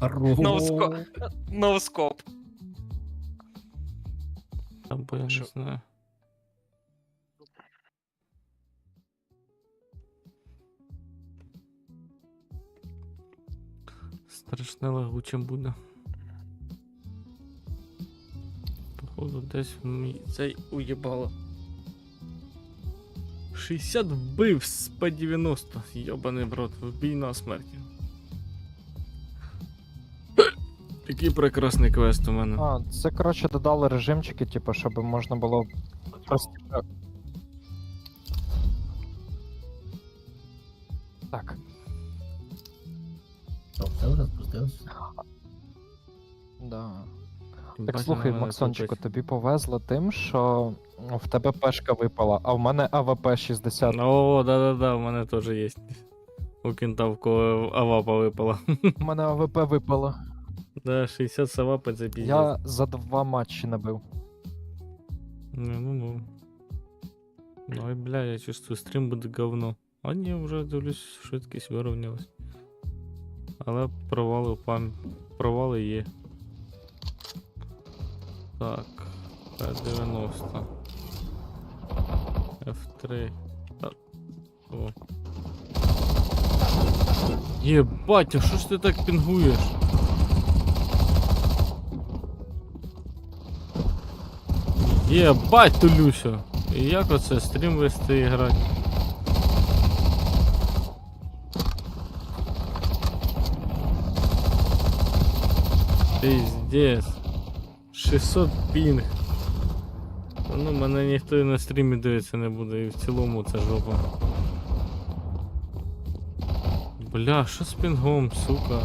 Хорош. Ноуско. Ноускоп. Там бо я не Що? знаю. Страшне лагучим буде. Походу, десь мій цей уєбало. 60 вбив з по 90. Йобаний брат, вбій на смерті. Який прекрасний квест у мене. А, це коротше додали режимчики, типу, щоб можна було просто. Так. Що, Це вже? Да. Так слухай, Максончику, тобі повезло тим, що в тебе пешка випала, а в мене АВП 60. О, да-да-да, у мене теж є. У кентавку авапа випала. У мене АВП випало. Да, 60 савапи це піздець. Я за два матчі набив. Ну, ну, ну. Ой, бля, я чувствую, стрім буде говно. А ні, вже дивлюсь, швидкість вирівнялась. Але провали пам... провали є. Так, П90. F3. Та... О. Єбать, а що ж ти так пінгуєш? Єбать, Тулюся. І як оце стрім вести і грати? Пиздец. 600 пінг. Ну, мене ніхто і на стрімі дивитися не буде, і в цілому це жопа. Бля, що з пінгом, сука?